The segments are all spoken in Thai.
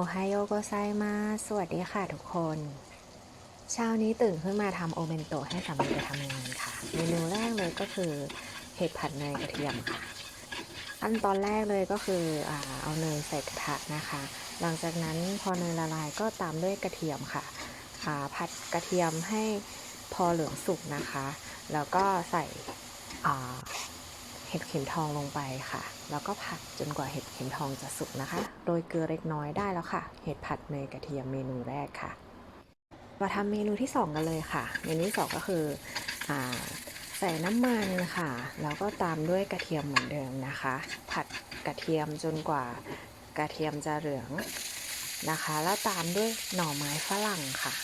โอไฮโอโกไซมาสวัสดีค่ะทุกคน เช้านี้ตื่นขึ้นมาทำโอเมนโตะให้สามีไปทำงานค่ะ เมนูแรกเลยก็คือเห็ดผัดเนยกระเทียมค่ะ ขั้นตอนแรกเลยก็คืออเอาเนยใส่กระทะนะคะ หลังจากนั้นพอเนยละลายก็ตามด้วยกระเทียมค่ะอ่าผัดกระเทียมให้พอเหลืองสุกนะคะ แล้วก็ใส่ เห็ดเข็มทองลงไปค่ะ แล้วก็ผัดจนกว่าเห็ดเข็มทองจะสุกนะคะ โรยเกลือเล็กน้อยได้แล้วค่ะ เห็ดผัดเนยกระเทียมเมนูแรกค่ะ มาทำเมนูที่ 2 กันเลยค่ะ เมนูที่2ก็คืออใส่น้ำมันค่ะ แล้วก็ตามด้วยกระเทียมเหมือนเดิมนะคะ ผัดกระเทียมจนกว่ากระเทียมจะเหลืองนะคะ แล้วตามด้วยหน่อไม้ฝรั่งค่ะ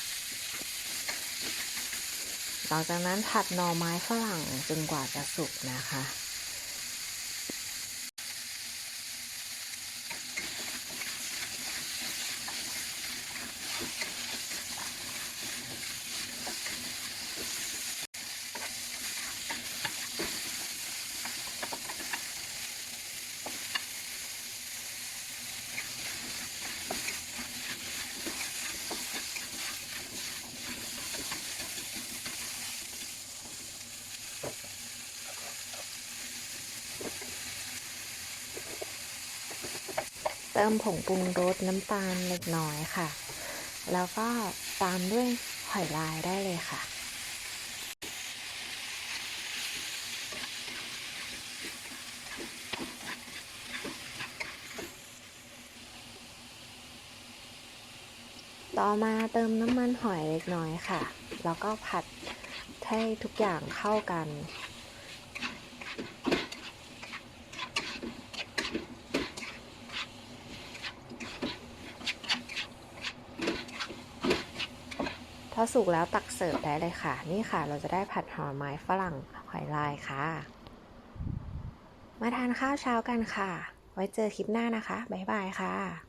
หลังจากนั้นผัดหน่อไม้ฝรั่งจนกว่าจะสุกนะคะ เติมผงปรุงรสน้ำตาลเล็กน้อยค่ะ แล้วก็ตามด้วยหอยลายได้เลยค่ะต่อมาเติมน้ำมันหอยเล็กน้อยค่ะ แล้วก็ผัดให้ทุกอย่างเข้ากัน พอสุกแล้วตักเสิร์ฟได้เลยค่ะ นี่ค่ะเราจะได้ผัดหอมไม้ฝรั่งหอยลายค่ะ มาทานข้าวเช้ากันค่ะ ไว้เจอคลิปหน้านะคะ บ๊ายบายค่ะ